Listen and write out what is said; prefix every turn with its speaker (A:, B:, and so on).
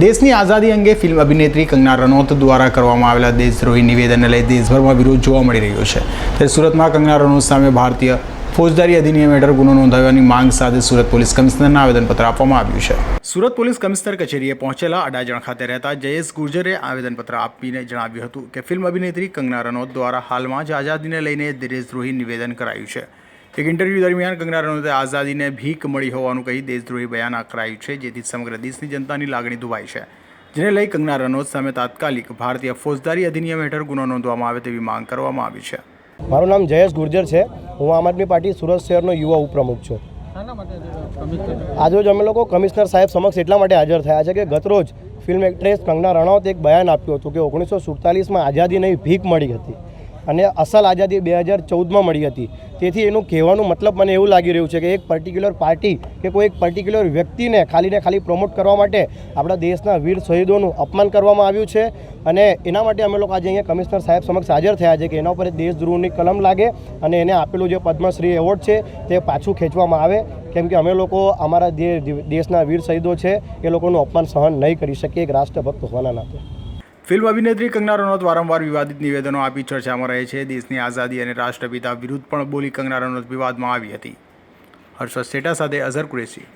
A: દેશની આઝાદી અંગે ફિલ્મ અભિનેત્રી કંગના રનૌત દ્વારા કરવામાં આવેલા દેશદ્રોહી નિવેદનને લઈ દેશભરમાં વિરોધ જોવા મળી રહ્યો છે. ત્યારે સુરતમાં કંગના રનૌત સામે ભારતીય ફોજદારી અધિનિયમ હેઠળ ગુનો નોંધાવવાની માંગ સાથે સુરત પોલીસ કમિશનરને આવેદનપત્ર આપવામાં આવ્યું છે. સુરત પોલીસ કમિશનર કચેરીએ પહોંચેલા અડાજણ ખાતે રહેતા જયેશ ગુર્જરે આવેદનપત્ર આપીને જણાવ્યું હતું કે ફિલ્મ અભિનેત્રી કંગના રનૌત દ્વારા હાલમાં જ આઝાદીને લઈને દેશદ્રોહી નિવેદન કરાયું છે. એક ઇન્ટરવ્યૂ દરમિયાન કંગના રનૌતે આઝાદીને ભીખ મળી હોવાનું કહી દેશદ્રોહી બયાન આકરાયું છે જેથી સમગ્ર દેશની જનતાની લાગણી દુભાઈ છે. જેને લઈ કંગના રનૌત સામે તાત્કાલિક ભારતીય ફોજદારી અધિનિયમ હેઠળ ગુનો નોંધવામાં આવે તેવી માંગ કરવામાં આવી છે.
B: મારું નામ જયેશ ગુર્જર છે. હું આમ આદમી પાર્ટી સુરત શહેરનો યુવા ઉપપ્રમુખ છું. આજરોજ અમે લોકો કમિશનર સાહેબ સમક્ષ એટલા માટે હાજર થયા છે કે ગતરોજ ફિલ્મ એક્ટ્રેસ કંગના રણાવત એક બયાન આપ્યું હતું કે ઓગણીસો સુડતાલીસમાં આઝાદીને ભીખ મળી હતી. અને અસલ આઝાદી બે હજાર ચૌદમાં મળી હતી. તેથી એનું કહેવાનું મતલબ મને એવું લાગી રહ્યું છે કે એક પર્ટિક્યુલર પાર્ટી કે કોઈ એક પર્ટિક્યુલર વ્યક્તિને ખાલી ને ખાલી પ્રમોટ કરવા માટે આપણા દેશના વીર શહીદોનું અપમાન કરવામાં આવ્યું છે. અને એના માટે અમે લોકો આજે અહીંયા કમિશનર સાહેબ સમક્ષ હાજર થયા છે કે એના ઉપર દેશદ્રોહની કલમ લાગે અને એને આપેલું જે પદ્મશ્રી એવોર્ડ છે તે પાછું ખેંચવામાં આવે. કેમ કે અમે લોકો અમારા જે દેશના વીર શહીદો છે એ લોકોનું અપમાન સહન નહીં કરી શકીએ. એક રાષ્ટ્રભક્ત હોવાના નાતે.
A: ફિલ્મ અભિનેત્રી કંગના રનૌત વારંવાર વિવાદિત નિવેદનો આપી ચર્ચામાં રહે છે. દેશની આઝાદી અને રાષ્ટ્રપિતા વિરુદ્ધ પણ બોલી કંગના રનૌત વિવાદમાં આવી હતી. હર્ષદ સેટા સાથે અઝર કુરેશી.